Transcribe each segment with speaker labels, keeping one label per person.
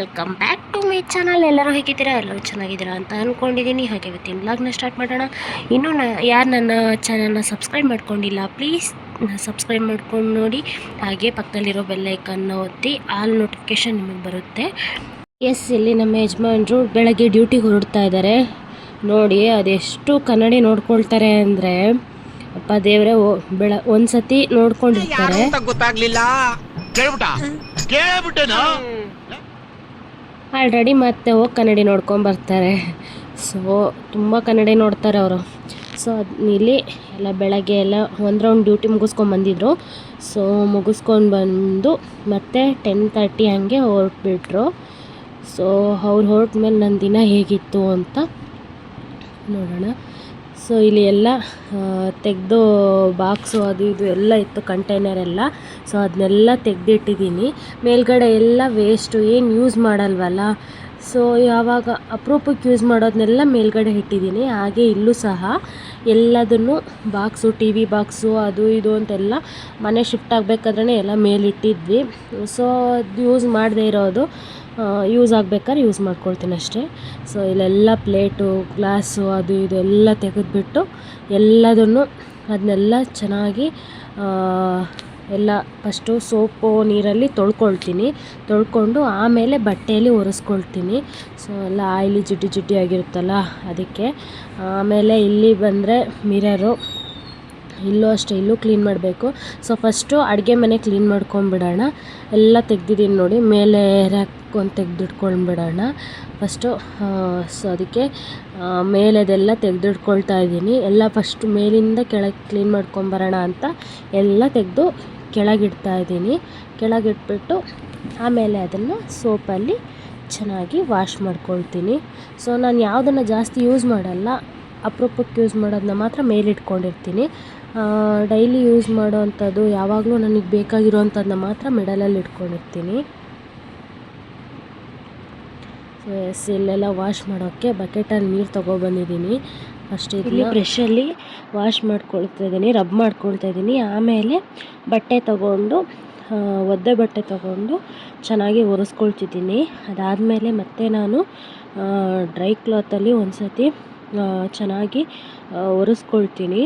Speaker 1: Welcome back to my channel. ಎಲ್ಲರೂ ಹೇಗಿದ್ದೀರಾ? ಎಲ್ಲರೂ ಚೆನ್ನಾಗಿದ್ದೀರಾ ಅಂತ ಅಂದ್ಕೊಂಡಿದ್ದೀನಿ ಹಾಗೆ ಇವತ್ತಿನ ಬ್ಲಾಗ್ನ ಸ್ಟಾರ್ಟ್ ಮಾಡೋಣ. ಇನ್ನೂ ನ ಯಾರು ನನ್ನ ಚಾನಲ್ನ ಸಬ್ಸ್ಕ್ರೈಬ್ ಮಾಡ್ಕೊಂಡಿಲ್ಲ ಪ್ಲೀಸ್ ಸಬ್ಸ್ಕ್ರೈಬ್ ಮಾಡ್ಕೊಂಡು ನೋಡಿ. ಹಾಗೆ ಪಕ್ಕದಲ್ಲಿರೋ ಬೆಲ್ಲೈಕನ್ನು ಒತ್ತಿ ಆಲ್ ನೋಟಿಫಿಕೇಶನ್ ನಿಮಗೆ ಬರುತ್ತೆ. ಎಸ್ ಇಲ್ಲಿ ನಮ್ಮ ಯಜಮಾನರು ಬೆಳಗ್ಗೆ ಡ್ಯೂಟಿಗೆ ಹೊರಡ್ತಾ ಇದ್ದಾರೆ ನೋಡಿ ಅದೆಷ್ಟು ಕನ್ನಡಿ ನೋಡ್ಕೊಳ್ತಾರೆ ಅಂದರೆ ಅಪ್ಪ ದೇವರೇ ಬೆಳ ಒಂದ್ಸತಿ ನೋಡ್ಕೊಂಡಿರ್ತಾರೆ.
Speaker 2: ಗೊತ್ತಾಗ್ಲಿಲ್ಲ. ಕೇಳ್ಬಿಟ್ಟ? ಕೇಳ್ಬಿಟ್ಟೇನು?
Speaker 1: ಆಲ್ರೆಡಿ ಮತ್ತೆ ಹೋಗಿ ಕನ್ನಡಿ ನೋಡ್ಕೊಂಬರ್ತಾರೆ ಸೊ ತುಂಬ ಕನ್ನಡಿ ನೋಡ್ತಾರೆ ಅವರು. ಸೊ ಇಲ್ಲಿ ಎಲ್ಲ ಬೆಳಗ್ಗೆ ಎಲ್ಲ ಒಂದು ರೌಂಡ್ ಡ್ಯೂಟಿ ಮುಗಿಸ್ಕೊಂಡು ಬಂದಿದ್ರು. ಸೊ ಮುಗಿಸ್ಕೊಂಡು ಬಂದು ಮತ್ತೆ ಟೆನ್ ತರ್ಟಿ ಹಂಗೆ ಹೊರಟ್ಬಿಟ್ರು. ಸೊ ಅವ್ರು ಹೊರಟ ಮೇಲೆ ನನ್ನ ದಿನ ಹೇಗಿತ್ತು ಅಂತ ನೋಡೋಣ. ಸೊ ಇಲ್ಲಿ ಎಲ್ಲ ತೆಗೆದು ಬಾಕ್ಸು ಅದು ಇದು ಎಲ್ಲ ಇತ್ತು ಕಂಟೈನರ್ ಎಲ್ಲ. ಸೊ ಅದನ್ನೆಲ್ಲ ತೆಗೆದಿಟ್ಟಿದ್ದೀನಿ. ಮೇಲ್ಗಡೆ ಎಲ್ಲ ವೇಸ್ಟು ಏನು ಯೂಸ್ ಮಾಡಲ್ವಲ್ಲ? ಸೊ ಯಾವಾಗ ಅಪರೂಪಕ್ಕೆ ಯೂಸ್ ಮಾಡೋದನ್ನೆಲ್ಲ ಮೇಲ್ಗಡೆ ಇಟ್ಟಿದ್ದೀನಿ. ಹಾಗೆ ಇಲ್ಲೂ ಸಹ ಎಲ್ಲದನ್ನು ಬಾಕ್ಸು ಟಿ ವಿ ಬಾಕ್ಸು ಅದು ಇದು ಅಂತೆಲ್ಲ ಮನೆ ಶಿಫ್ಟ್ ಆಗಬೇಕಾದ್ರೆ ಎಲ್ಲ ಮೇಲಿಟ್ಟಿದ್ವಿ. ಸೊ ಅದು ಯೂಸ್ ಮಾಡದೇ ಇರೋದು. ಯೂಸ್ ಆಗ್ಬೇಕಾದ್ರೆ ಯೂಸ್ ಮಾಡ್ಕೊಳ್ತೀನಿ ಅಷ್ಟೇ. ಸೊ ಇಲ್ಲೆಲ್ಲ ಪ್ಲೇಟು ಗ್ಲಾಸು ಅದು ಇದು ಎಲ್ಲ ತೆಗೆದುಬಿಟ್ಟು ಎಲ್ಲದನ್ನು ಅದನ್ನೆಲ್ಲ ಚೆನ್ನಾಗಿ ಎಲ್ಲ ಫಸ್ಟು ಸೋಪು, ನೀರಲ್ಲಿ ತೊಳ್ಕೊಳ್ತೀನಿ. ತೊಳ್ಕೊಂಡು ಆಮೇಲೆ ಬಟ್ಟೆಯಲ್ಲಿ ಒರೆಸ್ಕೊಳ್ತೀನಿ. ಸೊ ಎಲ್ಲ ಆಯಿಲಿ ಜಿಡ್ಡು ಜಿಡ್ಡಿ ಆಗಿರುತ್ತಲ್ಲ ಅದಕ್ಕೆ. ಆಮೇಲೆ ಇಲ್ಲಿ ಬಂದರೆ ಮಿರರು ಇಲ್ಲೂ ಅಷ್ಟೇ, ಇಲ್ಲೂ ಕ್ಲೀನ್ ಮಾಡಬೇಕು. ಸೊ ಫಸ್ಟು ಅಡುಗೆ ಮನೆ ಕ್ಲೀನ್ ಮಾಡ್ಕೊಂಬಿಡೋಣ ಎಲ್ಲ ತೆಗ್ದಿದ್ದೀನಿ ನೋಡಿ. ಮೇಲೆ ರ್ಯಾಕ್ ಒಂದು ತೆಗೆದಿಟ್ಕೊಂಡ್ಬಿಡೋಣ ಫಸ್ಟು ಸೊ ಅದಕ್ಕೆ ಮೇಲೆದೆಲ್ಲ ತೆಗೆದಿಟ್ಕೊಳ್ತಾ ಇದ್ದೀನಿ. ಎಲ್ಲ ಫಸ್ಟ್ ಮೇಲಿಂದ ಕೆಳಗೆ ಕ್ಲೀನ್ ಮಾಡ್ಕೊಂಬರೋಣ ಅಂತ ಎಲ್ಲ ತೆಗೆದು ಕೆಳಗಿಡ್ತಾ ಇದ್ದೀನಿ. ಕೆಳಗಿಟ್ಬಿಟ್ಟು ಆಮೇಲೆ ಅದನ್ನು ಸೋಪಲ್ಲಿ ಚೆನ್ನಾಗಿ ವಾಶ್ ಮಾಡ್ಕೊಳ್ತೀನಿ. ಸೊ ನಾನು ಯಾವುದನ್ನು ಜಾಸ್ತಿ ಯೂಸ್ ಮಾಡಲ್ಲ, ಅಪ್ರೂಪಕ್ಕೆ ಯೂಸ್ ಮಾಡೋದನ್ನ ಮಾತ್ರ ಮೇಲಿಟ್ಕೊಂಡಿರ್ತೀನಿ. ಡೈಲಿ ಯೂಸ್ ಮಾಡೋ ಅಂಥದ್ದು ಯಾವಾಗಲೂ ನನಗೆ ಬೇಕಾಗಿರೋವಂಥದ್ದನ್ನ ಮಾತ್ರ ಮಿಡಲಲ್ಲಿ ಇಟ್ಕೊಂಡಿರ್ತೀನಿ ಸೊ ಎಸ್ ವಾಶ್ ಮಾಡೋಕ್ಕೆ ಬಕೆಟಲ್ಲಿ ನೀರು ತೊಗೊಬಂದಿದ್ದೀನಿ. ಫಸ್ಟ್ ಇಲ್ಲಿ ಬ್ರಷಲ್ಲಿ ವಾಶ್ ಮಾಡ್ಕೊಳ್ತಾ ಇದ್ದೀನಿ ರಬ್ ಮಾಡ್ಕೊಳ್ತಾ ಇದ್ದೀನಿ. ಆಮೇಲೆ ಬಟ್ಟೆ ತಗೊಂಡು ಒದ್ದೆ ಬಟ್ಟೆ ತಗೊಂಡು ಚೆನ್ನಾಗಿ ಒರೆಸ್ಕೊಳ್ತಿದ್ದೀನಿ. ಅದಾದಮೇಲೆ ಮತ್ತೆ ನಾನು ಡ್ರೈ ಕ್ಲಾತಲ್ಲಿ ಒಂದು ಸತಿ ಚೆನ್ನಾಗಿ ಒರೆಸ್ಕೊಳ್ತೀನಿ.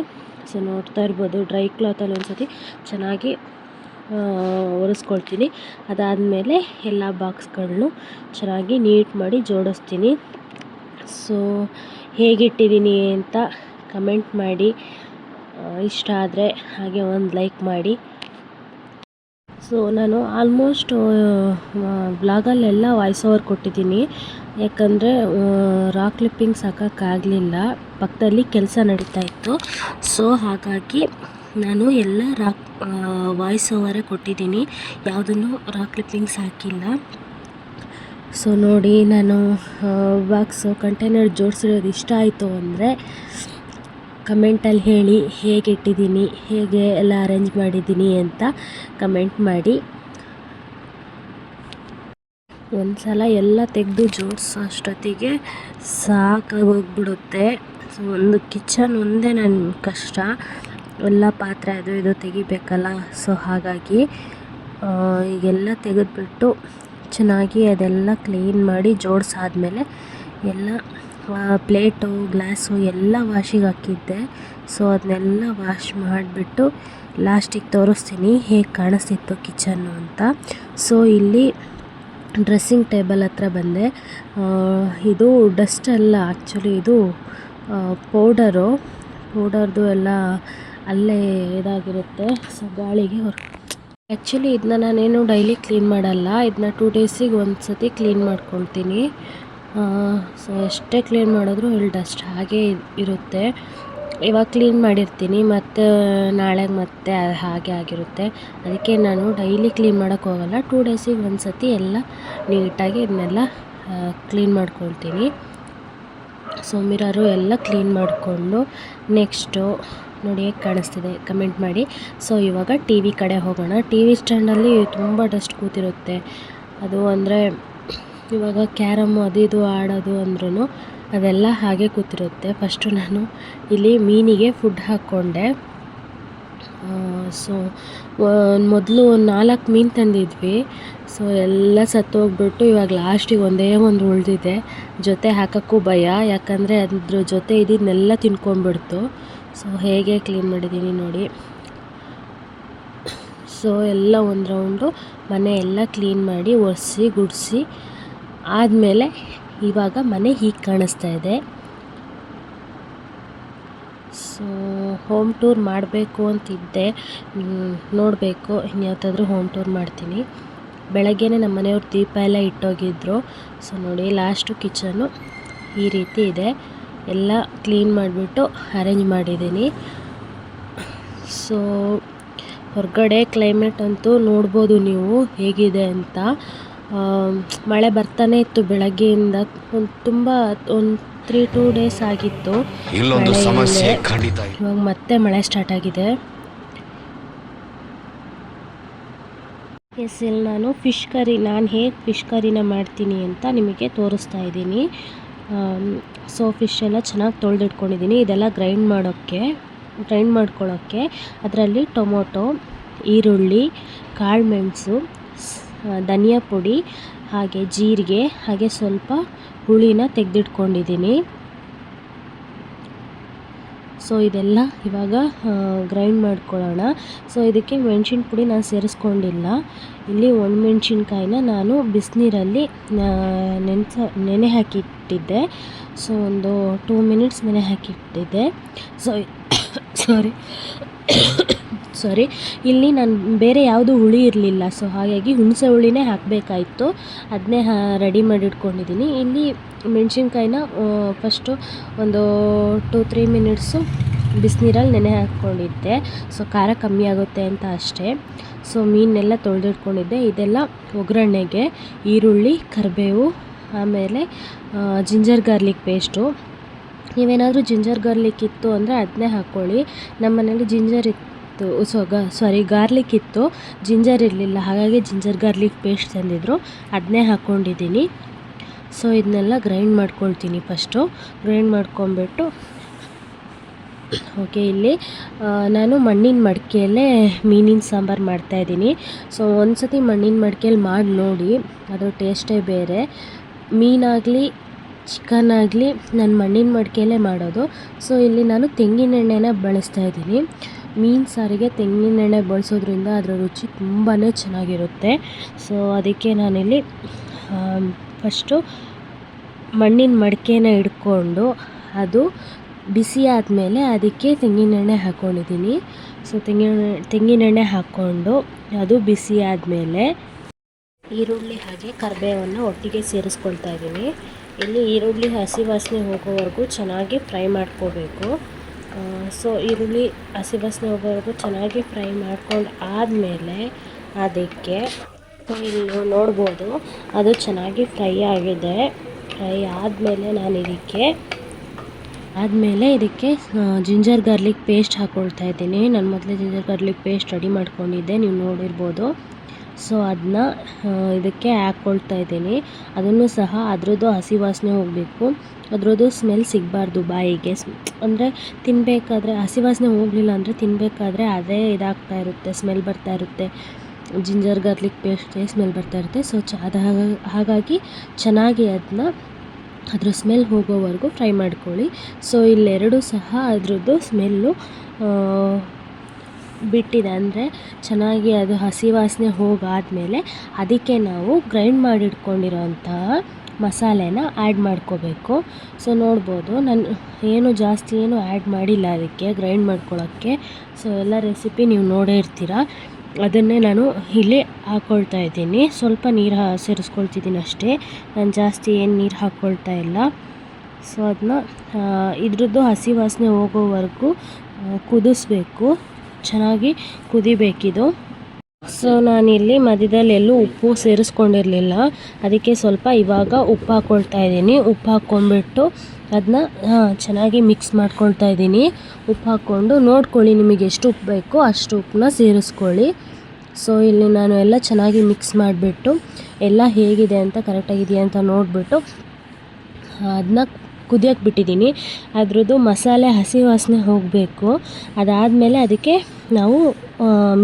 Speaker 1: ಸೊ, ನೋಡ್ತಾ ಇರ್ಬೋದು ಡ್ರೈ ಕ್ಲಾತಲ್ಲಿ ಒಂದು ಸತಿ ಚೆನ್ನಾಗಿ ಒರೆಸ್ಕೊಳ್ತೀನಿ. ಅದಾದಮೇಲೆ ಎಲ್ಲ ಬಾಕ್ಸ್ಗಳನ್ನು ಚೆನ್ನಾಗಿ ನೀಟ್ ಮಾಡಿ ಜೋಡಿಸ್ತೀನಿ. ಸೊ, ಹೇಗಿಟ್ಟಿದ್ದೀನಿ ಅಂತ ಕಮೆಂಟ್ ಮಾಡಿ. ಇಷ್ಟ ಆದರೆ ಹಾಗೆ ಒಂದು ಲೈಕ್ ಮಾಡಿ. ಸೊ, ನಾನು ಆಲ್ಮೋಸ್ಟ್ ಬ್ಲಾಗಲ್ಲೆಲ್ಲ ವಾಯ್ಸ್ ಓವರ್ ಕೊಟ್ಟಿದ್ದೀನಿ. ಯಾಕಂದರೆ ರಾ ಕ್ಲಿಪ್ಪಿಂಗ್ಸ್ ಹಾಕೋಕ್ಕಾಗಲಿಲ್ಲ ಪಕ್ಕದಲ್ಲಿ ಕೆಲಸ ನಡೀತಾ ಇತ್ತು. ಸೊ, ಹಾಗಾಗಿ ನಾನು ಎಲ್ಲ ರಾಕ್ ವಾಯ್ಸ್ ಓವರೇ ಕೊಟ್ಟಿದ್ದೀನಿ. ಯಾವುದನ್ನು ರಾಕ್ ಕ್ಲಿಪ್ಪಿಂಗ್ಸ್ ಹಾಕಿಲ್ಲ. ಸೊ ನೋಡಿ ನಾನು ಬಾಕ್ಸು ಕಂಟೈನರ್ ಜೋಡಿಸಿರೋದು ಇಷ್ಟ ಆಯಿತು ಅಂದರೆ ಕಮೆಂಟಲ್ಲಿ ಹೇಳಿ ಹೇಗೆ ಇಟ್ಟಿದ್ದೀನಿ, ಹೇಗೆ ಎಲ್ಲ ಅರೇಂಜ್ ಮಾಡಿದ್ದೀನಿ ಅಂತ ಕಮೆಂಟ್ ಮಾಡಿ. ಒಂದು ಸಲ ಎಲ್ಲ ತೆಗೆದು ಜೋಡಿಸೋ ಅಷ್ಟೊತ್ತಿಗೆ ಸಾಕಾಗೋಗ್ಬಿಡುತ್ತೆ ಸೊ ಒಂದು ಕಿಚನ್ ಒಂದೇ ನನ್ನ ಕಷ್ಟ. ಎಲ್ಲ ಪಾತ್ರೆ ಅದು ಇದು ತೆಗಿಬೇಕಲ್ಲ? ಸೊ ಹಾಗಾಗಿ ಈಗೆಲ್ಲ ತೆಗೆದುಬಿಟ್ಟು ಚೆನ್ನಾಗಿ ಅದೆಲ್ಲ ಕ್ಲೀನ್ ಮಾಡಿ ಜೋಡಿಸಾದ್ಮೇಲೆ ಎಲ್ಲ ಪ್ಲೇಟು, ಗ್ಲಾಸು ಎಲ್ಲ ವಾಶಿಗೆ ಹಾಕಿದ್ದೆ. ಸೊ ಅದನ್ನೆಲ್ಲ ವಾಶ್ ಮಾಡಿಬಿಟ್ಟು ಲಾಸ್ಟಿಗೆ ತೋರಿಸ್ತೀನಿ ಹೇಗೆ ಕಾಣಿಸ್ತಿತ್ತು ಕಿಚನ್ನು ಅಂತ. ಸೊ ಇಲ್ಲಿ ಡ್ರೆಸ್ಸಿಂಗ್ ಟೇಬಲ್ ಹತ್ರ ಬಂದೆ. ಇದು ಡಸ್ಟ್ ಅಲ್ಲ ಆ್ಯಕ್ಚುಲಿ ಇದು ಪೌಡರು. ಪೌಡರ್ದು ಎಲ್ಲ ಅಲ್ಲೇ ಇದಾಗಿರುತ್ತೆ. ಸೊ ಗಾಳಿಗೆ ಹೊರ ಆ್ಯಕ್ಚುಲಿ ಇದನ್ನ ನಾನೇನು ಡೈಲಿ ಕ್ಲೀನ್ ಮಾಡಲ್ಲ. ಇದನ್ನ ಟೂ ಡೇಸಿಗೆ ಒಂದು ಸತಿ ಕ್ಲೀನ್ ಮಾಡ್ಕೊಳ್ತೀನಿ. ಸೊ ಎಷ್ಟೇ ಕ್ಲೀನ್ ಮಾಡಿದ್ರು ಇಲ್ಲಿ ಡಸ್ಟ್ ಹಾಗೇ ಇರುತ್ತೆ. ಇವಾಗ ಕ್ಲೀನ್ ಮಾಡಿರ್ತೀನಿ. ಮತ್ತು, ನಾಳೆ ಮತ್ತೆ ಹಾಗೆ ಆಗಿರುತ್ತೆ. ಅದಕ್ಕೆ ನಾನು ಡೈಲಿ ಕ್ಲೀನ್ ಮಾಡೋಕ್ಕೆ ಹೋಗಲ್ಲ. ಟೂ ಡೇಸಿಗೆ ಒಂದು ಸತಿ ಎಲ್ಲ ನೀಟಾಗಿ ಇದನ್ನೆಲ್ಲ ಕ್ಲೀನ್ ಮಾಡ್ಕೊಳ್ತೀನಿ. ಸೊ ಮಿರರು ಎಲ್ಲ ಕ್ಲೀನ್ ಮಾಡಿಕೊಂಡು ನೆಕ್ಸ್ಟು ನೋಡಿ ಹೇಗೆ ಕಾಣಿಸ್ತಿದೆ. ಕಮೆಂಟ್ ಮಾಡಿ. ಸೊ, ಇವಾಗ ಟಿ ವಿ ಕಡೆ ಹೋಗೋಣ. ಟಿ ವಿ ಸ್ಟ್ಯಾಂಡಲ್ಲಿ ತುಂಬ ಡಸ್ಟ್ ಕೂತಿರುತ್ತೆ. ಅದು ಅಂದರೆ ಇವಾಗ ಕ್ಯಾರಮ್ಮು ಅದು ಇದು ಆಡೋದು ಅಂದ್ರೂ ಅದೆಲ್ಲ ಹಾಗೆ ಕೂತಿರುತ್ತೆ. ಫಸ್ಟು ನಾನು ಇಲ್ಲಿ ಮೀನಿಗೆ ಫುಡ್ ಹಾಕ್ಕೊಂಡೆ. ಸೊ ಮೊದಲು ಒಂದು ನಾಲ್ಕು ಮೀನು ತಂದಿದ್ವಿ. ಸೊ, ಎಲ್ಲ ಸತ್ತೋಗ್ಬಿಟ್ಟು ಇವಾಗ ಲಾಸ್ಟಿಗೆ ಒಂದೇ ಒಂದು ಉಳಿದಿದೆ. ಜೊತೆ ಹಾಕೋಕ್ಕೂ ಭಯ. ಯಾಕಂದರೆ ಅದ್ರ ಜೊತೆ ಇದ್ದಿದ್ದನ್ನೆಲ್ಲ ತಿನ್ಕೊಂಡ್ಬಿಡ್ತು. ಸೊ ಹೇಗೆ ಕ್ಲೀನ್ ಮಾಡಿದ್ದೀನಿ ನೋಡಿ. ಸೊ ಎಲ್ಲ ಒಂದು ರೌಂಡು ಮನೆ ಎಲ್ಲ ಕ್ಲೀನ್ ಮಾಡಿ ಒರೆಸಿ, ಗುಡಿಸಿ, ಆದಮೇಲೆ ಇವಾಗ ಮನೆ ಹೀಗೆ ಕಾಣಿಸ್ತಾ ಇದೆ. ಸೊ ಹೋಮ್ ಟೂರ್ ಮಾಡಬೇಕು ಅಂತಿದ್ದೆ. ನೋಡಬೇಕು. ಇನ್ಯಾವುದಾದ್ರೂ ಹೋಮ್ ಟೂರ್ ಮಾಡ್ತೀನಿ. ಬೆಳಗ್ಗೆ ನಮ್ಮ ಮನೆಯವ್ರು ದೀಪ ಎಲ್ಲ ಇಟ್ಟೋಗಿದ್ರು. ಸೊ ನೋಡಿ ಲಾಸ್ಟು ಕಿಚನು ಈ ರೀತಿ ಇದೆ. ಎಲ್ಲ ಕ್ಲೀನ್ ಮಾಡಿಬಿಟ್ಟು ಅರೇಂಜ್ ಮಾಡಿದ್ದೀನಿ. ಸೊ ಹೊರಗಡೆ ಕ್ಲೈಮೇಟ್ ಅಂತೂ ನೋಡ್ಬೋದು ನೀವು ಹೇಗಿದೆ ಅಂತ. ಮಳೆ ಬರ್ತಾನೆ ಇತ್ತು ಬೆಳಗ್ಗೆಯಿಂದ. ಒಂದು ತುಂಬ ಒಂದು ತ್ರೀ ಟೂ ಡೇಸ್ ಆಗಿತ್ತು ಇವಾಗ ಮತ್ತೆ ಮಳೆ ಸ್ಟಾರ್ಟ್ ಆಗಿದೆ. ಎಸ್ ಇಲ್ಲಿ ನಾನು ಫಿಶ್ ಕರಿ ನಾನು ಹೇಗೆ ಫಿಶ್ ಕರಿನ ಮಾಡ್ತೀನಿ ಅಂತ ನಿಮಗೆ ತೋರಿಸ್ತಾ ಇದ್ದೀನಿ. ಸೊ ಫಿಶ್ ಎಲ್ಲ ಚೆನ್ನಾಗಿ ತೊಳೆದಿಟ್ಕೊಂಡಿದ್ದೀನಿ ಇದೆಲ್ಲ ಗ್ರೈಂಡ್ ಮಾಡೋಕ್ಕೆ ಗ್ರೈಂಡ್ ಮಾಡ್ಕೊಳ್ಳೋಕ್ಕೆ. ಅದರಲ್ಲಿ ಟೊಮೊಟೊ, ಈರುಳ್ಳಿ, ಕಾಳುಮೆಣಸು ಧನಿಯಾ ಪುಡಿ, ಹಾಗೆ ಜೀರಿಗೆ, ಹಾಗೆ ಸ್ವಲ್ಪ ಹುಳಿನ ತೆಗೆದಿಟ್ಕೊಂಡಿದ್ದೀನಿ ಸೊ ಇದೆಲ್ಲ ಇವಾಗ ಗ್ರೈಂಡ್ ಮಾಡ್ಕೊಳ್ಳೋಣ. ಸೊ ಇದಕ್ಕೆ ಮೆಣಸಿನ ಪುಡಿ ನಾನು ಸೇರಿಸ್ಕೊಂಡಿಲ್ಲ. ಇಲ್ಲಿ ಒಣಮೆಣ್ಸಿನ್ಕಾಯಿನ ನಾನು ಬಿಸಿನೀರಲ್ಲಿ ನೆನೆಸ, ನೆನೆ ಹಾಕಿಟ್ಟಿದ್ದೆ. ಸೊ ಒಂದು ಟೂ ಮಿನಿಟ್ಸ್ ನೆನೆ ಹಾಕಿಟ್ಟಿದ್ದೆ. ಸೊ ಸಾರಿ ಸಾರಿ ಇಲ್ಲಿ ನಾನು ಬೇರೆ ಯಾವುದು ಹುಳಿ ಇರಲಿಲ್ಲ. ಸೊ ಹಾಗಾಗಿ ಹುಣಸೆ ಹುಳಿನೇ ಹಾಕಬೇಕಾಯಿತು. ಅದನ್ನೇ ರೆಡಿ ಮಾಡಿ ಇಟ್ಕೊಂಡಿದ್ದೀನಿ ಇಲ್ಲಿ ಮೆಣಸಿನ್ಕಾಯಿನ ಫಸ್ಟು ಒಂದು ಟೂ ತ್ರೀ ಮಿನಿಟ್ಸು ಬಿಸಿನೀರಲ್ಲಿ ನೆನೆ ಹಾಕ್ಕೊಂಡಿದ್ದೆ. ಸೊ ಖಾರ ಕಮ್ಮಿ ಆಗುತ್ತೆ ಅಂತ ಅಷ್ಟೇ. ಸೊ ಮೀನೆಲ್ಲ ತೊಳೆದಿಟ್ಕೊಂಡಿದ್ದೆ. ಇದೆಲ್ಲ ಒಗ್ಗರಣೆಗೆ, ಈರುಳ್ಳಿ, ಕರಿಬೇವು, ಆಮೇಲೆ ಜಿಂಜರ್ ಗಾರ್ಲಿಕ್ ಪೇಸ್ಟು ನೀವೇನಾದರೂ ಜಿಂಜರ್ ಗಾರ್ಲಿಕ್ ಇತ್ತು ಅಂದರೆ ಅದನ್ನೇ ಹಾಕ್ಕೊಳ್ಳಿ. ನಮ್ಮ ಮನೇಲಿ ಜಿಂಜರ್ ಇತ್ತು, ಸೊ, ಗ ಸಾರಿ ಗಾರ್ಲಿಕ್ ಇತ್ತು. ಜಿಂಜರ್ ಇರಲಿಲ್ಲ. ಹಾಗಾಗಿ ಜಿಂಜರ್ ಗಾರ್ಲಿಕ್ ಪೇಸ್ಟ್ ತಂದಿದ್ರು. ಅದನ್ನೇ ಹಾಕ್ಕೊಂಡಿದ್ದೀನಿ. ಸೊ ಇದನ್ನೆಲ್ಲ ಗ್ರೈಂಡ್ ಮಾಡ್ಕೊಳ್ತೀನಿ ಫಸ್ಟು ಗ್ರೈಂಡ್ ಮಾಡ್ಕೊಂಬಿಟ್ಟು ಓಕೆ ಇಲ್ಲಿ ನಾನು ಮಣ್ಣಿನ ಮಡಿಕೆಯಲ್ಲೇ ಮೀನಿನ ಸಾಂಬಾರು ಮಾಡ್ತಾಯಿದ್ದೀನಿ ಸೊ ಒಂದು ಸತಿ ಮಣ್ಣಿನ ಮಡಿಕೆಯಲ್ಲಿ ಮಾಡಿ ನೋಡಿ, ಅದರ ಟೇಸ್ಟೇ ಬೇರೆ. ಮೀನಾಗಲಿ ಚಿಕನ್ ಆಗಲಿ ನಾನು ಮಣ್ಣಿನ ಮಡಿಕೆಯಲ್ಲೇ ಮಾಡೋದು. ಸೊ ಇಲ್ಲಿ ನಾನು ತೆಂಗಿನೆಣ್ಣೆನ ಬಳಸ್ತಾ ಇದ್ದೀನಿ. ಮೀನು ಸಾರಿಗೆ ತೆಂಗಿನೆಣ್ಣೆ ಬಳಸೋದ್ರಿಂದ ಅದರ ರುಚಿ ತುಂಬಾ ಚೆನ್ನಾಗಿರುತ್ತೆ. ಸೊ ಅದಕ್ಕೆ ನಾನಿಲ್ಲಿ ಫಸ್ಟು ಮಣ್ಣಿನ ಮಡಿಕೆನ ಇಟ್ಕೊಂಡು ಅದು ಬಿಸಿ ಆದಮೇಲೆ ಅದಕ್ಕೆ ತೆಂಗಿನೆಣ್ಣೆ ಹಾಕ್ಕೊಂಡಿದ್ದೀನಿ ಸೊ, ತೆಂಗಿನ ತೆಂಗಿನೆಣ್ಣೆ ಹಾಕ್ಕೊಂಡು ಅದು ಬಿಸಿ ಆದಮೇಲೆ ಈರುಳ್ಳಿ ಹಾಗೆ ಕರಿಬೇವನ್ನು ಒಟ್ಟಿಗೆ ಸೇರಿಸ್ಕೊಳ್ತಾ ಇದ್ದೀನಿ. ಇಲ್ಲಿ ಈರುಳ್ಳಿ ಹಸಿ ವಾಸನೆ ಹೋಗೋವರೆಗೂ ಚೆನ್ನಾಗಿ ಫ್ರೈ ಮಾಡ್ಕೋಬೇಕು. ಸೊ, ಈರುಳ್ಳಿ ಹಸಿ ವಾಸನೆ ಹೋಗೋವರೆಗೂ ಚೆನ್ನಾಗಿ ಫ್ರೈ ಮಾಡ್ಕೊಂಡು ಆದಮೇಲೆ ಅದಕ್ಕೆ ಇಲ್ಲಿ ನೋಡ್ಬೋದು. ಅದು ಚೆನ್ನಾಗಿ ಫ್ರೈ ಆಗಿದೆ. ಫ್ರೈ ಆದಮೇಲೆ ನಾನು ಇದಕ್ಕೆ ಆದಮೇಲೆ ಇದಕ್ಕೆ ಜಿಂಜರ್ ಗಾರ್ಲಿಕ್ ಪೇಸ್ಟ್ ಹಾಕ್ಕೊಳ್ತಾ ಇದ್ದೀನಿ. ನಾನು ಮೊದಲೇ ಜಿಂಜರ್ ಗಾರ್ಲಿಕ್ ಪೇಸ್ಟ್ ರೆಡಿ ಮಾಡ್ಕೊಂಡಿದ್ದೆ. ನೀವು ನೋಡಿರ್ಬೋದು. ಸೊ ಅದನ್ನ ಇದಕ್ಕೆ ಹಾಕ್ಕೊಳ್ತಾ ಇದ್ದೀನಿ. ಅದನ್ನು ಸಹ ಅದರದ್ದು ಹಸಿ ವಾಸನೆ ಹೋಗಬೇಕು. ಅದರದ್ದು ಸ್ಮೆಲ್ ಸಿಗಬಾರ್ದು ಬಾಯಿಗೆ. ಅಂದರೆ ತಿನ್ನಬೇಕಾದ್ರೆ ಹಸಿ ವಾಸನೆ ಹೋಗಲಿಲ್ಲ ಅಂದರೆ ತಿನ್ನಬೇಕಾದ್ರೆ ಅದೇ ಇದಾಗ್ತಾ ಇರುತ್ತೆ, ಸ್ಮೆಲ್ ಬರ್ತಾ ಇರುತ್ತೆ. ಜಿಂಜರ್ ಗಾರ್ಲಿಕ್ ಪೇಸ್ಟೇ ಸ್ಮೆಲ್ ಬರ್ತಾ ಇರುತ್ತೆ. ಸೊ ಚ ಅದು ಹಾಗಾಗಿ ಚೆನ್ನಾಗಿ ಅದನ್ನ ಅದ್ರ ಸ್ಮೆಲ್ ಹೋಗೋವರೆಗೂ ಫ್ರೈ ಮಾಡ್ಕೊಳ್ಳಿ. ಸೊ ಇಲ್ಲೆರಡೂ ಸಹ ಅದರದ್ದು ಸ್ಮೆಲ್ಲು ಬಿಟ್ಟಿದೆ. ಅಂದರೆ ಚೆನ್ನಾಗಿ ಅದು ಹಸಿ ವಾಸನೆ ಹೋಗಾದಮೇಲೆ ಅದಕ್ಕೆ ನಾವು ಗ್ರೈಂಡ್ ಮಾಡಿಟ್ಕೊಂಡಿರೋಂತಹ ಮಸಾಲೆನ ಆ್ಯಡ್ ಮಾಡ್ಕೋಬೇಕು. ಸೊ ನೋಡ್ಬೋದು. ನಾನು ಏನು ಜಾಸ್ತಿ ಏನು ಆ್ಯಡ್ ಮಾಡಿಲ್ಲ ಅದಕ್ಕೆ ಗ್ರೈಂಡ್ ಮಾಡ್ಕೊಳ್ಳೋಕ್ಕೆ ಸೊ ಎಲ್ಲ ರೆಸಿಪಿ ನೀವು ನೋಡೇ ಇರ್ತೀರ. ಅದನ್ನೇ ನಾನು ಇಲ್ಲಿ ಹಾಕ್ಕೊಳ್ತಾ ಇದ್ದೀನಿ. ಸ್ವಲ್ಪ ನೀರು ಹಾ ಸೇರಿಸ್ಕೊಳ್ತಿದ್ದೀನಿ ಅಷ್ಟೇ. ನಾನು ಜಾಸ್ತಿ ಏನು ನೀರು ಹಾಕ್ಕೊಳ್ತಾ ಇಲ್ಲ. ಸೊ ಅದನ್ನ ಇದ್ರದ್ದು ಹಸಿ ವಾಸನೆ ಹೋಗೋವರೆಗೂ ಕುದಿಸ್ಬೇಕು. ಚೆನ್ನಾಗಿ ಕುದಿಬೇಕಿದು. ಸೊ ನಾನಿಲ್ಲಿ ಮಧ್ಯದಲ್ಲಿ ಎಲ್ಲೂ ಉಪ್ಪು ಸೇರಿಸ್ಕೊಂಡಿರಲಿಲ್ಲ. ಅದಕ್ಕೆ ಸ್ವಲ್ಪ ಇವಾಗ ಉಪ್ಪು ಹಾಕ್ಕೊಳ್ತಾ ಇದ್ದೀನಿ. ಉಪ್ಪು ಹಾಕ್ಕೊಂಡ್ಬಿಟ್ಟು ಅದನ್ನ ಚೆನ್ನಾಗಿ ಮಿಕ್ಸ್ ಮಾಡ್ಕೊಳ್ತಾ ಇದ್ದೀನಿ. ಉಪ್ಪು ಹಾಕ್ಕೊಂಡು ನೋಡ್ಕೊಳ್ಳಿ ನಿಮಗೆ ಎಷ್ಟು ಉಪ್ಪು ಬೇಕೋ ಅಷ್ಟು ಉಪ್ಪನ್ನ ಸೇರಿಸ್ಕೊಳ್ಳಿ. ಸೊ ಇಲ್ಲಿ ನಾನು ಎಲ್ಲ ಚೆನ್ನಾಗಿ ಮಿಕ್ಸ್ ಮಾಡಿಬಿಟ್ಟು, ಎಲ್ಲ ಹೇಗಿದೆ ಅಂತ ಕರೆಕ್ಟಾಗಿದೆಯಾ ಅಂತ ನೋಡಿಬಿಟ್ಟು, ಅದನ್ನ ಕುದಿಯೋಕೆ ಬಿಟ್ಟಿದ್ದೀನಿ. ಅದ್ರದ್ದು ಮಸಾಲೆ ಹಸಿ ವಾಸನೆ ಹೋಗಬೇಕು. ಅದಾದಮೇಲೆ ಅದಕ್ಕೆ ನಾವು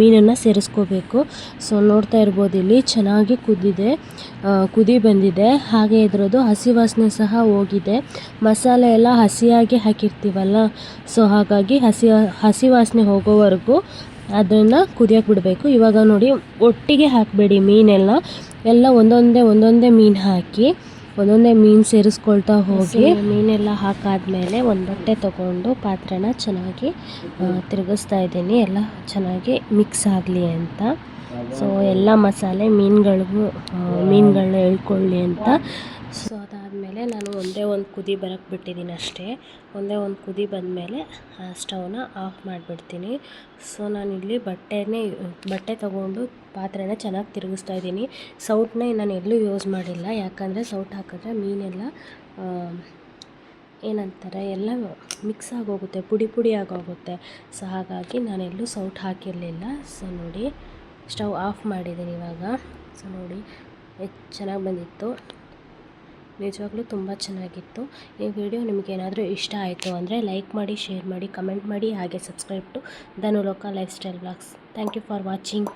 Speaker 1: ಮೀನನ್ನು ಸೇರಿಸ್ಕೋಬೇಕು. ಸೊ ನೋಡ್ತಾ ಇರ್ಬೋದು ಇಲ್ಲಿ ಚೆನ್ನಾಗಿ ಕುದ್ದಿದೆ. ಕುದಿ ಬಂದಿದೆ. ಹಾಗೆ ಇದ್ರದ್ದು ಹಸಿ ವಾಸನೆ ಸಹ ಹೋಗಿದೆ. ಮಸಾಲೆ ಎಲ್ಲ ಹಸಿಯಾಗಿ ಹಾಕಿರ್ತೀವಲ್ಲ? ಸೊ ಹಾಗಾಗಿ ಹಸಿ ಹಸಿ ವಾಸನೆ ಹೋಗೋವರೆಗೂ ಅದನ್ನು ಕುದಿಯೋಕೆ ಬಿಡಬೇಕು. ಇವಾಗ ನೋಡಿ, ಒಟ್ಟಿಗೆ ಹಾಕಬೇಡಿ ಮೀನೆಲ್ಲ. ಎಲ್ಲ ಒಂದೊಂದೇ ಒಂದೊಂದೇ ಮೀನು ಹಾಕಿ. ಒಂದೊಂದೇ ಮೀನು ಸೇರಿಸ್ಕೊಳ್ತಾ ಹೋಗಿ ಮೀನೆಲ್ಲ ಹಾಕಾದ್ಮೇಲೆ ಒಂದು ಬಟ್ಟೆ ತೊಗೊಂಡು ಪಾತ್ರೆನ ಚೆನ್ನಾಗಿ ತಿರುಗಿಸ್ತಾ ಇದ್ದೀನಿ. ಎಲ್ಲ ಚೆನ್ನಾಗಿ ಮಿಕ್ಸ್ ಆಗಲಿ ಅಂತ. ಸೊ ಎಲ್ಲ ಮಸಾಲೆ ಮೀನುಗಳಿಗೂ ಮೀನುಗಳನ್ನ ಎಳ್ಕೊಳ್ಳಿ ಅಂತ. ಸೊ ಅದಾದಮೇಲೆ ನಾನು ಒಂದೇ ಒಂದು ಕುದಿ ಬರಕ್ಕೆ ಬಿಟ್ಟಿದ್ದೀನಿ ಅಷ್ಟೇ. ಒಂದೇ ಒಂದು ಕುದಿ ಬಂದಮೇಲೆ ಸ್ಟವ್ನ ಆಫ್ ಮಾಡಿಬಿಡ್ತೀನಿ. ಸೊ ಇಲ್ಲಿ ಬಟ್ಟೆನೇ ಬಟ್ಟೆ ತೊಗೊಂಡು ಪಾತ್ರೆನ ಚೆನ್ನಾಗಿ ತಿರುಗಿಸ್ತಾ ಇದ್ದೀನಿ. ಸೌಟ್ನೇ ನಾನು ಎಲ್ಲೂ ಯೂಸ್ ಮಾಡಿಲ್ಲ. ಯಾಕಂದರೆ ಸೌಟ್ ಹಾಕಿದ್ರೆ ಮೀನೆಲ್ಲ ಏನಂತಾರೆ, ಎಲ್ಲ ಮಿಕ್ಸ್ ಆಗೋಗುತ್ತೆ, ಪುಡಿ ಪುಡಿ ಆಗೋಗುತ್ತೆ. ಸೊ, ಹಾಗಾಗಿ ನಾನೆಲ್ಲೂ ಸೌಟ್ ಹಾಕಿರಲಿಲ್ಲ. ಸೊ, ನೋಡಿ, ಸ್ಟವ್ ಆಫ್ ಮಾಡಿದ್ದೀನಿ ಇವಾಗ. ಸೊ, ನೋಡಿ ಚೆನ್ನಾಗಿ ಬಂದಿತ್ತು. ನಿಜವಾಗ್ಲೂ ತುಂಬ ಚೆನ್ನಾಗಿತ್ತು. ಈ ವಿಡಿಯೋ ನಿಮಗೇನಾದರೂ ಇಷ್ಟ ಆಯಿತು ಅಂದರೆ ಲೈಕ್ ಮಾಡಿ, ಶೇರ್ ಮಾಡಿ, ಕಮೆಂಟ್ ಮಾಡಿ, ಹಾಗೆ subscribe to Dhanuloka lifestyle blogs. Thank you for watching.